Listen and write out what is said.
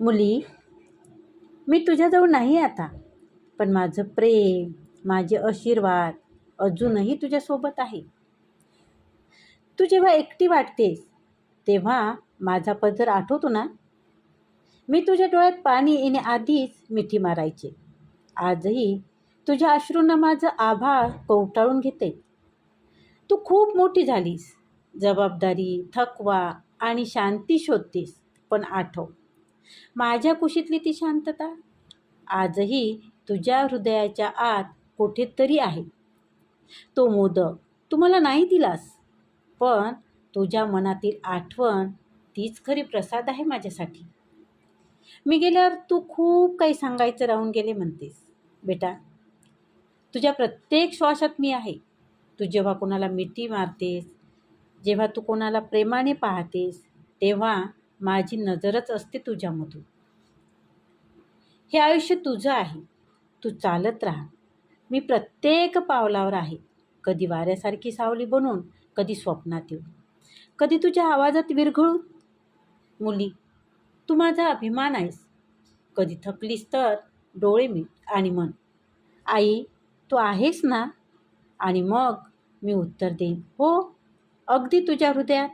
मुली मी तुझ्याजवळ नाही आता पण माझं प्रेम माझे आशीर्वाद अजूनही तुझ्यासोबत आहे. तू जेव्हा एकटी वाटतेस तेव्हा माझा पदर आठवतो ना? मी तुझ्या डोळ्यात पाणी येण्याआधीच मिठी मारायचे. आजही तुझ्या अश्रूंना माझं आभाळ कवटाळून घेते. तू खूप मोठी झालीस. जबाबदारी थकवा आणि शांती शोधतेस पण आठव. माझ्या कुशीतली ती शांतता? आजही तुझ्या हृदयाच्या आत कुठेतरी आहे. तो मोदक तू मला नाही दिलास. पण तुझ्या मनातील आठवण तीच खरी प्रसाद आहे माझ्यासाठी. मी गेल्यावर तू खूप काही सांगायचं राहून गेले म्हणतेस. बेटा तुझ्या प्रत्येक श्वासात मी आहे. तू जेव्हा कोणाला मिठी मारतेस जेव्हा तू कोणाला प्रेमाने पाहतेस तेव्हा माझी नजरच असते तुझ्यामधून. हे आयुष्य तुझं आहे. तू चालत राहा. मी प्रत्येक पावलावर आहे. कधी वाऱ्यासारखी सावली बनून कधी स्वप्नात येऊ कधी तुझ्या आवाजात विरघळून. मुली तू माझा अभिमान आहेस. कधी थकलीस तर डोळे मीठ आणि मन. आई तू आहेस ना? आणि मग मी उत्तर देईन. हो अगदी तुझ्या हृदयात.